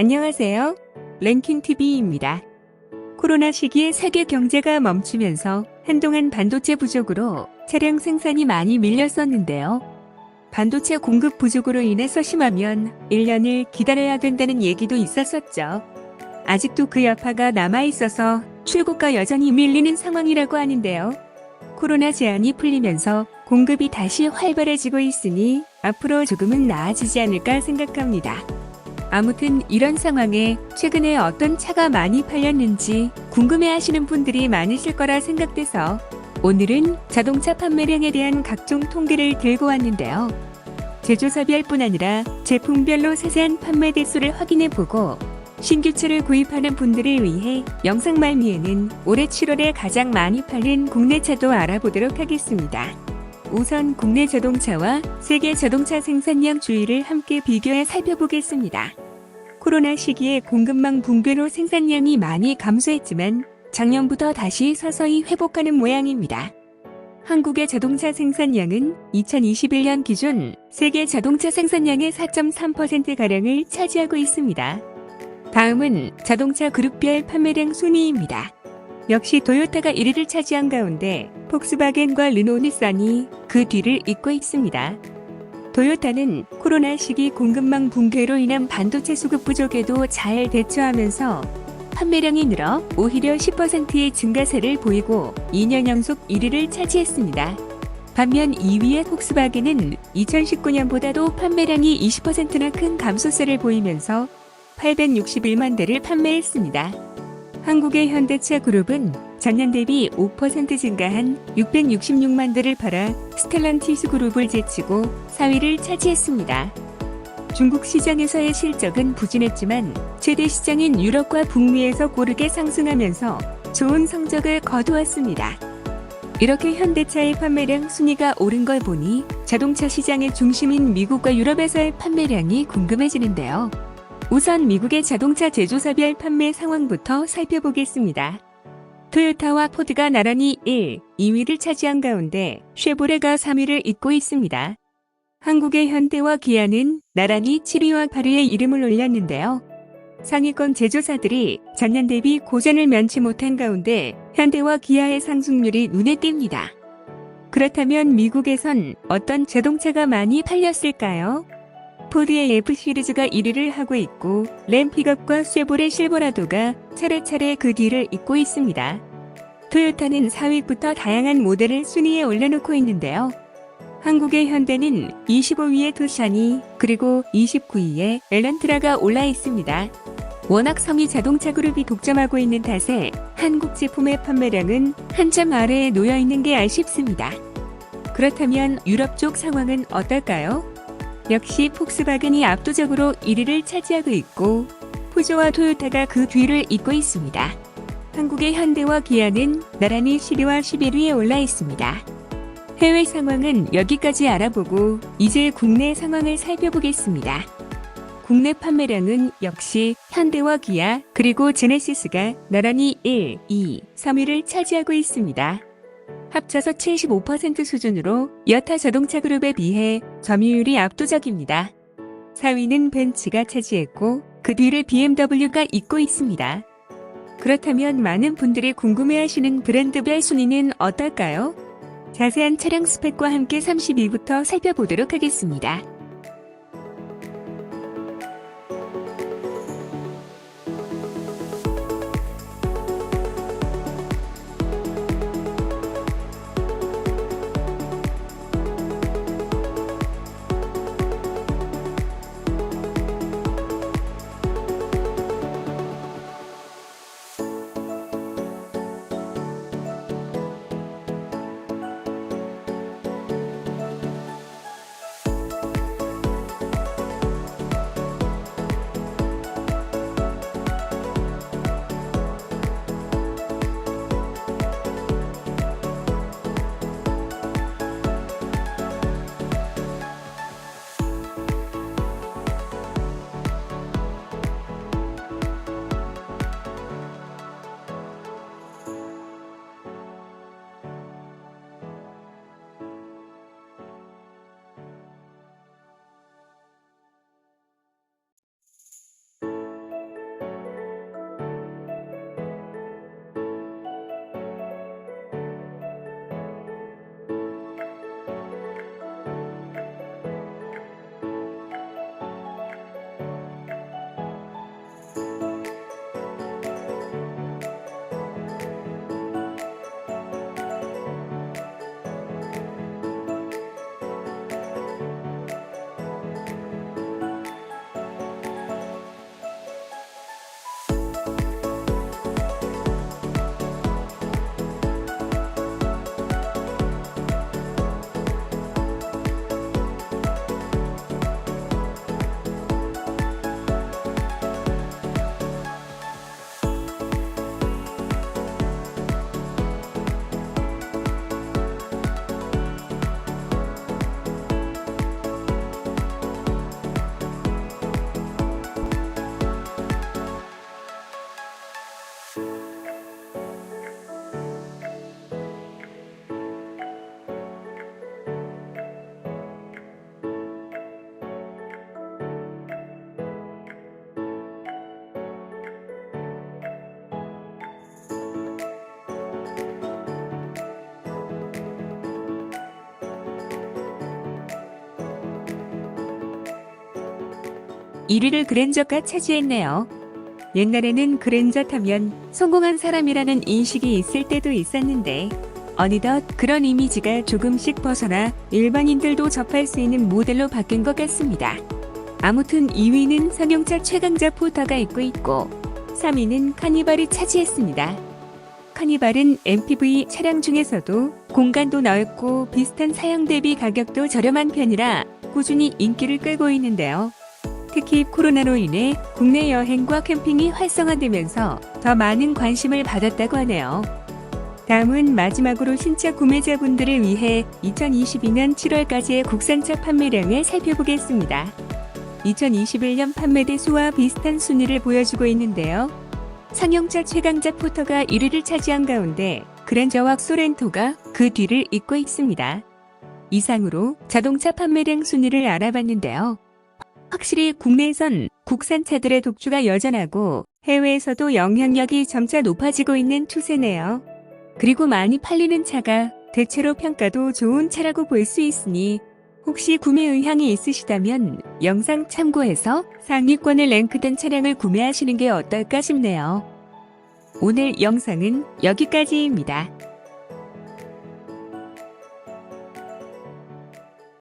안녕하세요. 랭킹TV입니다. 코로나 시기에 세계 경제가 멈추면서 한동안 반도체 부족으로 차량 생산이 많이 밀렸었는데요. 반도체 공급 부족으로 인해서 심하면 1년을 기다려야 된다는 얘기도 있었었죠. 아직도 그 여파가 남아있어서 출고가 여전히 밀리는 상황이라고 하는데요. 코로나 제한이 풀리면서 공급이 다시 활발해지고 있으니 앞으로 조금은 나아지지 않을까 생각합니다. 아무튼 이런 상황에 최근에 어떤 차가 많이 팔렸는지 궁금해 하시는 분들이 많으실 거라 생각돼서 오늘은 자동차 판매량에 대한 각종 통계를 들고 왔는데요. 제조사별 뿐 아니라 제품별로 세세한 판매 대수를 확인해 보고 신규 차를 구입하는 분들을 위해 영상 말미에는 올해 7월에 가장 많이 팔린 국내 차도 알아보도록 하겠습니다. 우선 국내 자동차와 세계 자동차 생산량 주의를 함께 비교해 살펴보겠습니다. 코로나 시기에 공급망 붕괴로 생산량이 많이 감소했지만 작년부터 다시 서서히 회복하는 모양입니다. 한국의 자동차 생산량은 2021년 기준 세계 자동차 생산량의 4.3%가량을 차지하고 있습니다. 다음은 자동차 그룹별 판매량 순위입니다. 역시 토요타가 1위를 차지한 가운데 폭스바겐과 르노 닛산이 그 뒤를 잇고 있습니다. 토요타는 코로나 시기 공급망 붕괴로 인한 반도체 수급 부족에도 잘 대처하면서 판매량이 늘어 오히려 10%의 증가세를 보이고 2년 연속 1위를 차지했습니다. 반면 2위의 폭스바겐은 2019년보다도 판매량이 20%나 큰 감소세를 보이면서 861만 대를 판매했습니다. 한국의 현대차 그룹은 전년 대비 5% 증가한 666만 대를 팔아 스텔란티스 그룹을 제치고 4위를 차지했습니다. 중국 시장에서의 실적은 부진했지만 최대 시장인 유럽과 북미에서 고르게 상승하면서 좋은 성적을 거두었습니다. 이렇게 현대차의 판매량 순위가 오른 걸 보니 자동차 시장의 중심인 미국과 유럽에서의 판매량이 궁금해지는데요. 우선 미국의 자동차 제조사별 판매 상황부터 살펴보겠습니다. 토요타와 포드가 나란히 1, 2위를 차지한 가운데 쉐보레가 3위를 잇고 있습니다. 한국의 현대와 기아는 나란히 7위와 8위에 이름을 올렸는데요. 상위권 제조사들이 전년 대비 고전을 면치 못한 가운데 현대와 기아의 상승률이 눈에 띕니다. 그렇다면 미국에선 어떤 자동차가 많이 팔렸을까요? 포드의 F 시리즈가 1위를 하고 있고 램 픽업과 쉐보레 실버라도가 차례차례 그 뒤를 잇고 있습니다. 토요타는 4위부터 다양한 모델을 순위에 올려놓고 있는데요. 한국의 현대는 25위에 투샤니 그리고 29위에 엘란트라가 올라 있습니다. 워낙 성이 자동차 그룹이 독점하고 있는 탓에 한국 제품의 판매량은 한참 아래에 놓여 있는 게 아쉽습니다. 그렇다면 유럽 쪽 상황은 어떨까요? 역시 폭스바겐이 압도적으로 1위를 차지하고 있고 푸조와 토요타가 그 뒤를 잇고 있습니다. 한국의 현대와 기아는 나란히 10위와 11위에 올라 있습니다. 해외 상황은 여기까지 알아보고 이제 국내 상황을 살펴보겠습니다. 국내 판매량은 역시 현대와 기아 그리고 제네시스가 나란히 1, 2, 3위를 차지하고 있습니다. 합쳐서 75% 수준으로 여타 자동차 그룹에 비해 점유율이 압도적입니다. 4위는 벤츠가 차지했고 그 뒤를 BMW가 잇고 있습니다. 그렇다면 많은 분들이 궁금해하시는 브랜드별 순위는 어떨까요? 자세한 차량 스펙과 함께 32부터 살펴보도록 하겠습니다. 1위를 그랜저가 차지했네요. 옛날에는 그랜저 타면 성공한 사람이라는 인식이 있을 때도 있었는데 어느덧 그런 이미지가 조금씩 벗어나 일반인들도 접할 수 있는 모델로 바뀐 것 같습니다. 아무튼 2위는 상용차 최강자 포터가 있고 있고 3위는 카니발이 차지했습니다. 카니발은 MPV 차량 중에서도 공간도 넓고 비슷한 사양 대비 가격도 저렴한 편이라 꾸준히 인기를 끌고 있는데요. 특히 코로나로 인해 국내 여행과 캠핑이 활성화되면서 더 많은 관심을 받았다고 하네요. 다음은 마지막으로 신차 구매자분들을 위해 2022년 7월까지의 국산차 판매량을 살펴보겠습니다. 2021년 판매대 수와 비슷한 순위를 보여주고 있는데요. 상용차 최강자 포터가 1위를 차지한 가운데 그랜저와 소렌토가 그 뒤를 잇고 있습니다. 이상으로 자동차 판매량 순위를 알아봤는데요. 확실히 국내에선 국산차들의 독주가 여전하고 해외에서도 영향력이 점차 높아지고 있는 추세네요. 그리고 많이 팔리는 차가 대체로 평가도 좋은 차라고 볼 수 있으니 혹시 구매 의향이 있으시다면 영상 참고해서 상위권에 랭크된 차량을 구매하시는 게 어떨까 싶네요. 오늘 영상은 여기까지입니다.